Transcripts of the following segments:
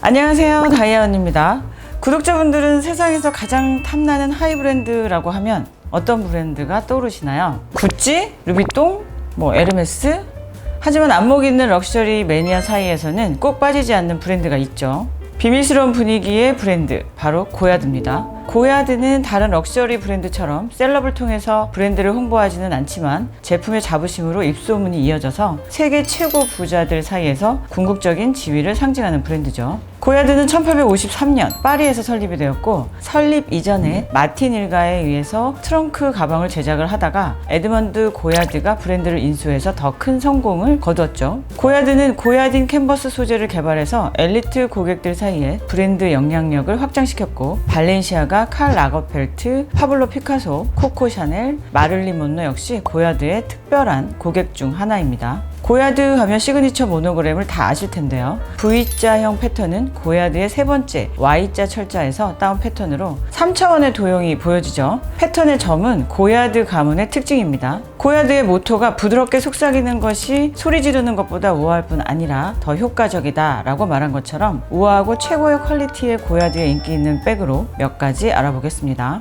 안녕하세요 다이아언입니다 구독자분들은 세상에서 가장 탐나는 하이 브랜드라고 하면 어떤 브랜드가 떠오르시나요? 구찌? 루비통? 뭐 에르메스? 하지만 안목 있는 럭셔리 매니아 사이에서는 꼭 빠지지 않는 브랜드가 있죠 비밀스러운 분위기의 브랜드 바로 고야드입니다 고야드는 다른 럭셔리 브랜드처럼 셀럽을 통해서 브랜드를 홍보하지는 않지만 제품의 자부심으로 입소문이 이어져서 세계 최고 부자들 사이에서 궁극적인 지위를 상징하는 브랜드죠. 고야드는 1853년 파리에서 설립이 되었고 설립 이전에 마틴 일가에 의해서 트렁크 가방을 제작을 하다가 에드먼드 고야드가 브랜드를 인수해서 더 큰 성공을 거두었죠. 고야드는 고야딘 캔버스 소재를 개발해서 엘리트 고객들 사이에 브랜드 영향력을 확장시켰고 발렌시아가 칼 라거펠트, 파블로 피카소, 코코 샤넬, 마를린 몬로 역시 고야드의 특별한 고객 중 하나입니다. 고야드 하면 시그니처 모노그램을 다 아실 텐데요. V자형 패턴은 고야드의 세 번째 Y자 철자에서 따온 패턴으로 3차원의 도형이 보여지죠. 패턴의 점은 고야드 가문의 특징입니다. 고야드의 모토가 부드럽게 속삭이는 것이 소리 지르는 것보다 우아할 뿐 아니라 더 효과적이다 라고 말한 것처럼 우아하고 최고의 퀄리티의 고야드의 인기 있는 백으로 몇 가지 알아보겠습니다.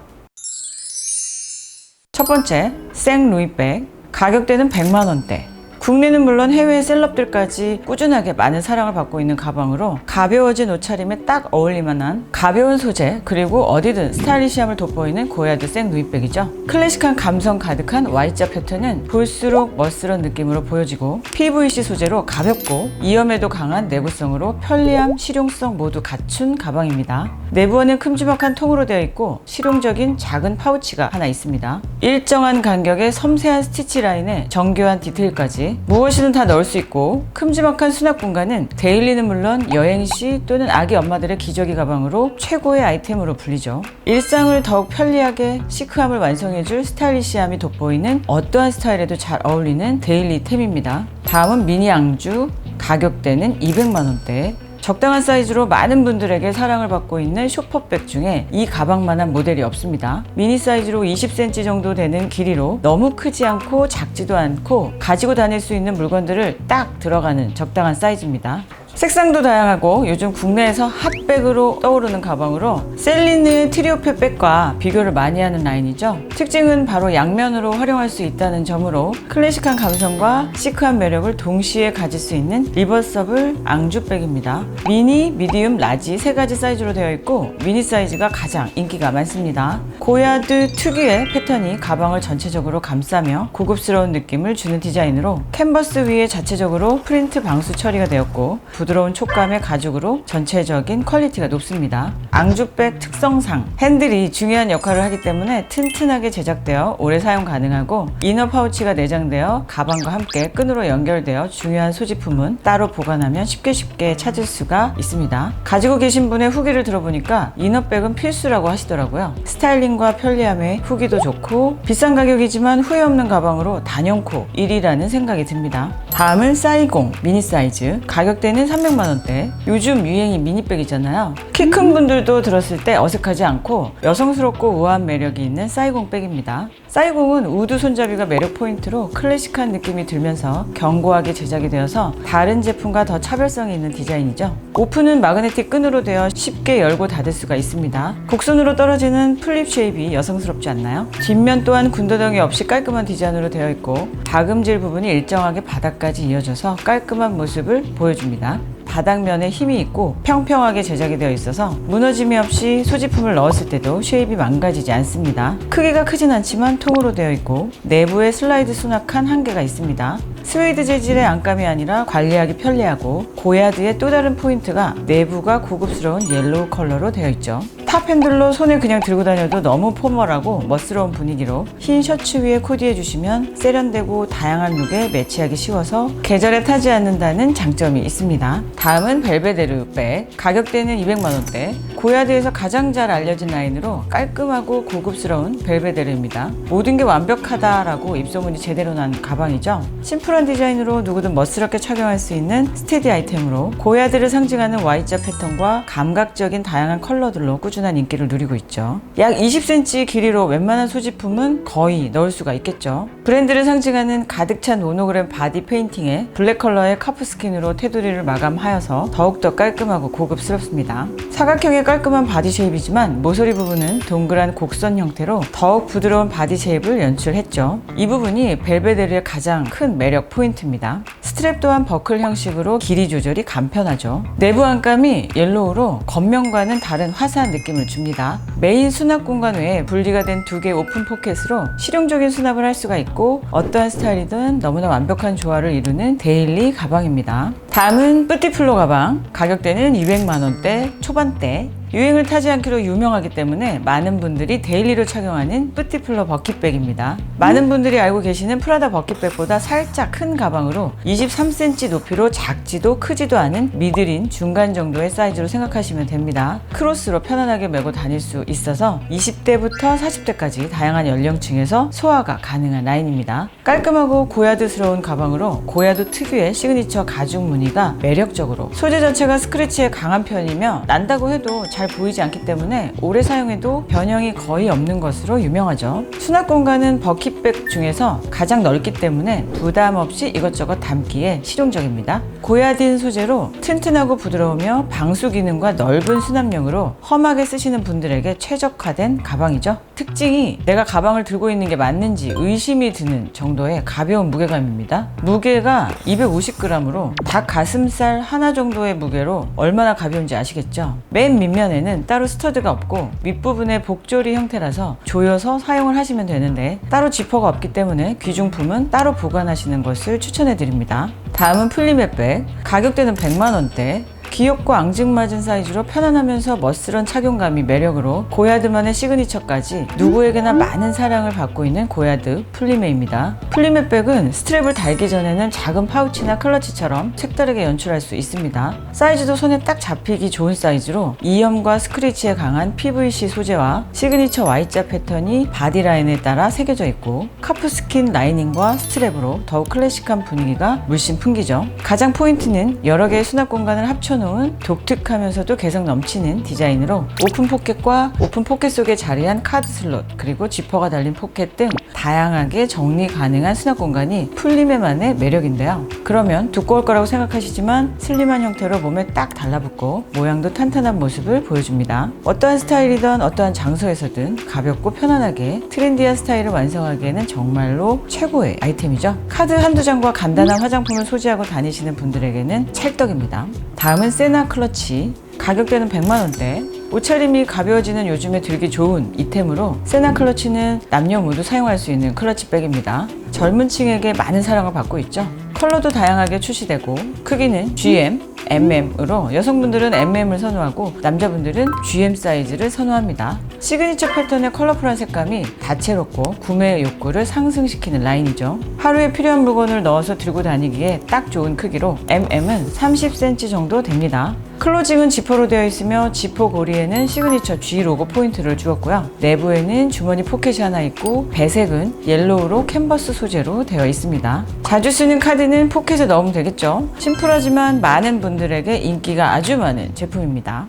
첫 번째, 생루이백. 가격대는 100만 원대. 국내는 물론 해외 셀럽들까지 꾸준하게 많은 사랑을 받고 있는 가방으로 가벼워진 옷차림에 딱 어울릴 만한 가벼운 소재 그리고 어디든 스타일리시함을 돋보이는 고야드 생 누이백이죠. 클래식한 감성 가득한 Y자 패턴은 볼수록 멋스러운 느낌으로 보여지고 PVC 소재로 가볍고 이염에도 강한 내구성으로 편리함, 실용성 모두 갖춘 가방입니다. 내부에는 큼지막한 통으로 되어 있고 실용적인 작은 파우치가 하나 있습니다. 일정한 간격의 섬세한 스티치 라인에 정교한 디테일까지 무엇이든 다 넣을 수 있고 큼지막한 수납 공간은 데일리는 물론 여행 시 또는 아기 엄마들의 기저귀 가방으로 최고의 아이템으로 불리죠. 일상을 더욱 편리하게 시크함을 완성해줄 스타일리시함이 돋보이는 어떠한 스타일에도 잘 어울리는 데일리템입니다. 다음은 미니 앙주 가격대는 200만 원대 적당한 사이즈로 많은 분들에게 사랑을 받고 있는 쇼퍼백 중에 이 가방만한 모델이 없습니다. 미니 사이즈로 20cm 정도 되는 길이로 너무 크지 않고 작지도 않고 가지고 다닐 수 있는 물건들을 딱 들어가는 적당한 사이즈입니다. 색상도 다양하고 요즘 국내에서 핫백으로 떠오르는 가방으로 셀린의 트리오페 백과 비교를 많이 하는 라인이죠. 특징은 바로 양면으로 활용할 수 있다는 점으로 클래식한 감성과 시크한 매력을 동시에 가질 수 있는 리버서블 앙주백입니다. 미니, 미디움, 라지 세 가지 사이즈로 되어 있고 미니 사이즈가 가장 인기가 많습니다. 고야드 특유의 패턴이 가방을 전체적으로 감싸며 고급스러운 느낌을 주는 디자인으로 캔버스 위에 자체적으로 프린트 방수 처리가 되었고 부드러운 촉감의 가죽으로 전체적인 퀄리티가 높습니다. 앙주백 특성상 핸들이 중요한 역할을 하기 때문에 튼튼하게 제작되어 오래 사용 가능하고 이너 파우치가 내장되어 가방과 함께 끈으로 연결되어 중요한 소지품은 따로 보관하면 쉽게 쉽게 찾을 수가 있습니다. 가지고 계신 분의 후기를 들어보니까 이너백은 필수라고 하시더라고요. 스타일링과 편리함에 후기도 좋고 비싼 가격이지만 후회 없는 가방으로 단연코 1위라는 생각이 듭니다. 다음은 사이공 미니 사이즈 가격대는 300만 원대. 요즘 유행이 미니백이잖아요. 키 큰 분들도 들었을 때 어색하지 않고 여성스럽고 우아한 매력이 있는 사이공 백입니다. 사이공은 우드 손잡이가 매력 포인트로 클래식한 느낌이 들면서 견고하게 제작이 되어서 다른 제품과 더 차별성이 있는 디자인이죠. 오픈은 마그네틱 끈으로 되어 쉽게 열고 닫을 수가 있습니다. 곡선으로 떨어지는 플립 쉐입이 여성스럽지 않나요? 뒷면 또한 군더더기 없이 깔끔한 디자인으로 되어 있고 다금질 부분이 일정하게 바닥까지 이어져서 깔끔한 모습을 보여줍니다. 바닥면에 힘이 있고 평평하게 제작이 되어 있어서 무너짐이 없이 소지품을 넣었을 때도 쉐입이 망가지지 않습니다. 크기가 크진 않지만 통으로 되어 있고 내부에 슬라이드 수납칸 한 개가 있습니다. 스웨이드 재질의 안감이 아니라 관리하기 편리하고 고야드의 또 다른 포인트가 내부가 고급스러운 옐로우 컬러로 되어 있죠. 탑 핸들로 손에 그냥 들고 다녀도 너무 포멀하고 멋스러운 분위기로 흰 셔츠 위에 코디해 주시면 세련되고 다양한 룩에 매치하기 쉬워서 계절에 타지 않는다는 장점이 있습니다. 다음은 벨베데르 백 가격대는 200만 원대 고야드에서 가장 잘 알려진 라인으로 깔끔하고 고급스러운 벨베데르입니다. 모든 게 완벽하다라고 입소문이 제대로 난 가방이죠. 심플한 디자인으로 누구든 멋스럽게 착용할 수 있는 스테디 아이템으로 고야드를 상징하는 Y자 패턴과 감각적인 다양한 컬러들로 꾸준히 꾸준한 인기를 누리고 있죠. 약 20cm 길이로 웬만한 소지품은 거의 넣을 수가 있겠죠. 브랜드를 상징하는 가득 찬 모노그램 바디 페인팅에 블랙 컬러의 카프 스킨으로 테두리를 마감하여서 더욱더 깔끔하고 고급스럽습니다. 사각형의 깔끔한 바디 쉐입이지만 모서리 부분은 동그란 곡선 형태로 더욱 부드러운 바디 쉐입을 연출했죠. 이 부분이 벨베데르의 가장 큰 매력 포인트입니다. 스트랩 또한 버클 형식으로 길이 조절이 간편하죠. 내부 안감이 옐로우로 겉면과는 다른 화사한 느낌을 줍니다. 메인 수납 공간 외에 분리가 된 두 개의 오픈 포켓으로 실용적인 수납을 할 수가 있고 어떠한 스타일이든 너무나 완벽한 조화를 이루는 데일리 가방입니다. 다음은 뿌띠플로 가방. 가격대는 200만 원대 초반대. 유행을 타지 않기로 유명하기 때문에 많은 분들이 데일리로 착용하는 뿌띠플러 버킷백입니다. 많은 분들이 알고 계시는 프라다 버킷백보다 살짝 큰 가방으로 23cm 높이로 작지도 크지도 않은 미들인 중간 정도의 사이즈로 생각하시면 됩니다. 크로스로 편안하게 메고 다닐 수 있어서 20대부터 40대까지 다양한 연령층에서 소화가 가능한 라인입니다. 깔끔하고 고야드스러운 가방으로 고야드 특유의 시그니처 가죽 무늬가 매력적으로 소재 자체가 스크래치에 강한 편이며 난다고 해도 잘 보이지 않기 때문에 오래 사용해도 변형이 거의 없는 것으로 유명하죠. 수납 공간은 버킷백 중에서 가장 넓기 때문에 부담 없이 이것저것 담기에 실용적입니다. 고야딘 소재로 튼튼하고 부드러우며 방수 기능과 넓은 수납용으로 험하게 쓰시는 분들에게 최적화된 가방이죠. 특징이 내가 가방을 들고 있는 게 맞는지 의심이 드는 정도의 가벼운 무게감입니다. 무게가 250g으로 닭 가슴살 하나 정도의 무게로 얼마나 가벼운지 아시겠죠? 맨 밑면 에는 따로 스터드가 없고 밑부분에 복조리 형태라서 조여서 사용을 하시면 되는데 따로 지퍼가 없기 때문에 귀중품은 따로 보관하시는 것을 추천해 드립니다. 다음은 플리메백 가격대는 100만 원대 귀엽고 앙증맞은 사이즈로 편안하면서 멋스런 착용감이 매력으로 고야드만의 시그니처까지 누구에게나 많은 사랑을 받고 있는 고야드 플리메입니다. 플리메 백은 스트랩을 달기 전에는 작은 파우치나 클러치처럼 색다르게 연출할 수 있습니다. 사이즈도 손에 딱 잡히기 좋은 사이즈로 이염과 스크래치에 강한 PVC 소재와 시그니처 Y자 패턴이 바디라인에 따라 새겨져 있고 카프 스킨 라이닝과 스트랩으로 더욱 클래식한 분위기가 물씬 풍기죠. 가장 포인트는 여러 개의 수납 공간을 합쳐놓은 독특하면서도 개성 넘치는 디자인으로 오픈 포켓과 오픈 포켓 속에 자리한 카드 슬롯 그리고 지퍼가 달린 포켓 등 다양하게 정리 가능한 수납 공간이 풀림의만의 매력인데요. 그러면 두꺼울 거라고 생각하시지만 슬림한 형태로 몸에 딱 달라붙고 모양도 탄탄한 모습을 보여줍니다. 어떠한 스타일이든 어떠한 장소에서든 가볍고 편안하게 트렌디한 스타일을 완성하기에는 정말로 최고의 아이템이죠. 카드 한두 장과 간단한 화장품을 소지하고 다니시는 분들에게는 찰떡입니다. 다음은 세나 클러치. 가격대는 100만 원대. 옷차림이 가벼워지는 요즘에 들기 좋은 이템으로 세나 클러치는 남녀 모두 사용할 수 있는 클러치백입니다. 젊은 층에게 많은 사랑을 받고 있죠. 컬러도 다양하게 출시되고 크기는 GM, MM으로 여성분들은 MM을 선호하고 남자분들은 GM 사이즈를 선호합니다. 시그니처 패턴의 컬러풀한 색감이 다채롭고 구매 욕구를 상승시키는 라인이죠. 하루에 필요한 물건을 넣어서 들고 다니기에 딱 좋은 크기로 MM은 30cm 정도 됩니다. 클로징은 지퍼로 되어 있으며 지퍼 고리에는 시그니처 G 로고 포인트를 주었고요. 내부에는 주머니 포켓이 하나 있고 배색은 옐로우로 캔버스 소재로 되어 있습니다. 자주 쓰는 카드는 포켓에 넣으면 되겠죠. 심플하지만 많은 분들에게 인기가 아주 많은 제품입니다.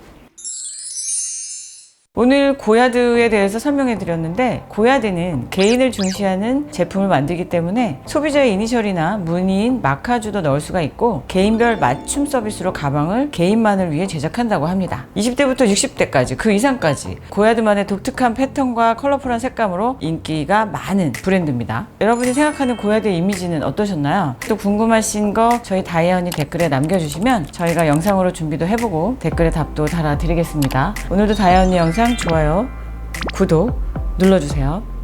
오늘 고야드에 대해서 설명해 드렸는데 고야드는 개인을 중시하는 제품을 만들기 때문에 소비자의 이니셜이나 문의인 마카주도 넣을 수가 있고 개인별 맞춤 서비스로 가방을 개인만을 위해 제작한다고 합니다. 20대부터 60대까지 그 이상까지 고야드만의 독특한 패턴과 컬러풀한 색감으로 인기가 많은 브랜드입니다. 여러분이 생각하는 고야드의 이미지는 어떠셨나요? 또 궁금하신 거 저희 다이아 언니 댓글에 남겨주시면 저희가 영상으로 준비도 해보고 댓글에 답도 달아드리겠습니다. 오늘도 다이아 언니 영상 좋아요, 구독 눌러주세요.